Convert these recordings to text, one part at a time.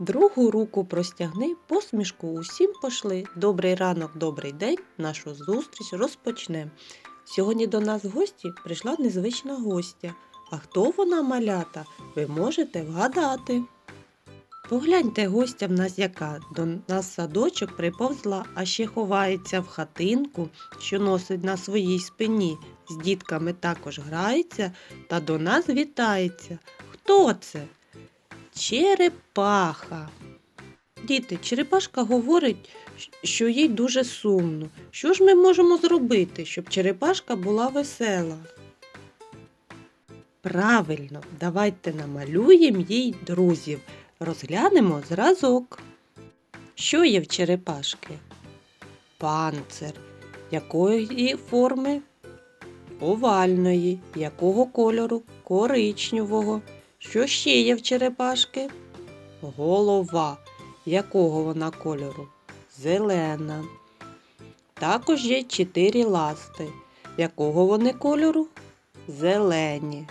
Другу руку простягни, посмішку усім пошли. Добрий ранок, добрий день. Нашу зустріч розпочнемо. Сьогодні до нас в гості прийшла незвична гостя. А хто вона малята, ви можете вгадати. Погляньте, гостя в нас яка. До нас садочок приповзла, а ще ховається в хатинку, що носить на своїй спині. З дітками також грається та до нас вітається. Хто це? Черепаха. Діти, черепашка говорить, що їй дуже сумно. Що ж ми можемо зробити, щоб черепашка була весела? Правильно, давайте намалюємо їй друзів. Розглянемо зразок. Що є в черепашки? Панцир. Якої форми? Овальної. Якого кольору? Коричневого. Що ще є в черепашки? Голова. Якого вона кольору? Зелена. Також є чотири ласти. Якого вони кольору? Зелені.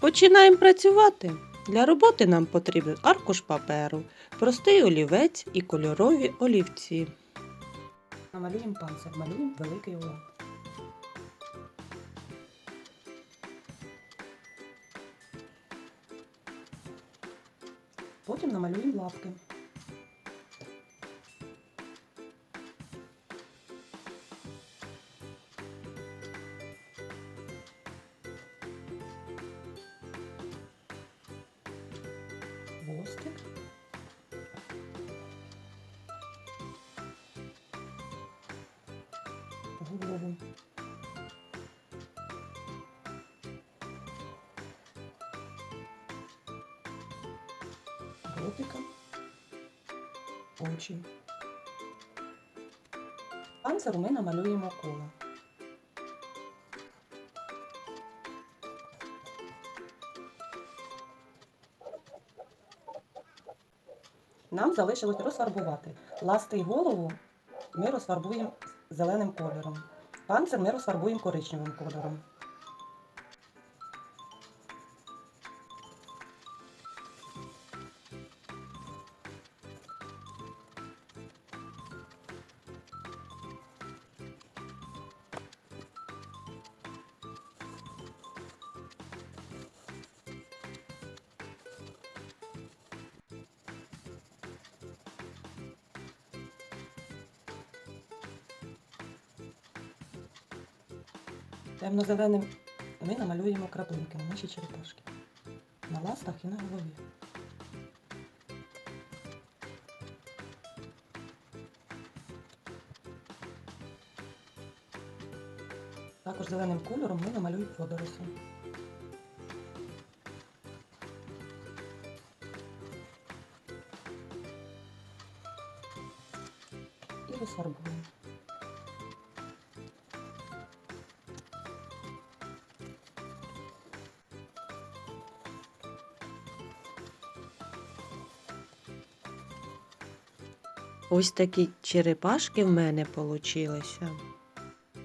Починаємо працювати. Для роботи нам потрібен аркуш паперу, простий олівець і кольорові олівці. Намалюємо панцир, малюємо великий овал. Потім намалюємо лапки. Хвостик. Голову. Ротика. Очі. Панциру ми намалюємо коло. Нам залишилось розфарбувати. Ласти й голову ми розфарбуємо зеленим кольором. Панцир ми розфарбуємо коричневим кольором. Темно-зеленим ми намалюємо краплинки на наші черепашки. На ластах і на голові. Також зеленим кольором ми намалюємо водоросі. І розфарбуємо. Ось такі черепашки в мене получилися.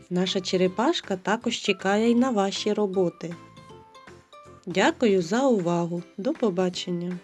Наша черепашка також чекає й на ваші роботи. Дякую за увагу. До побачення!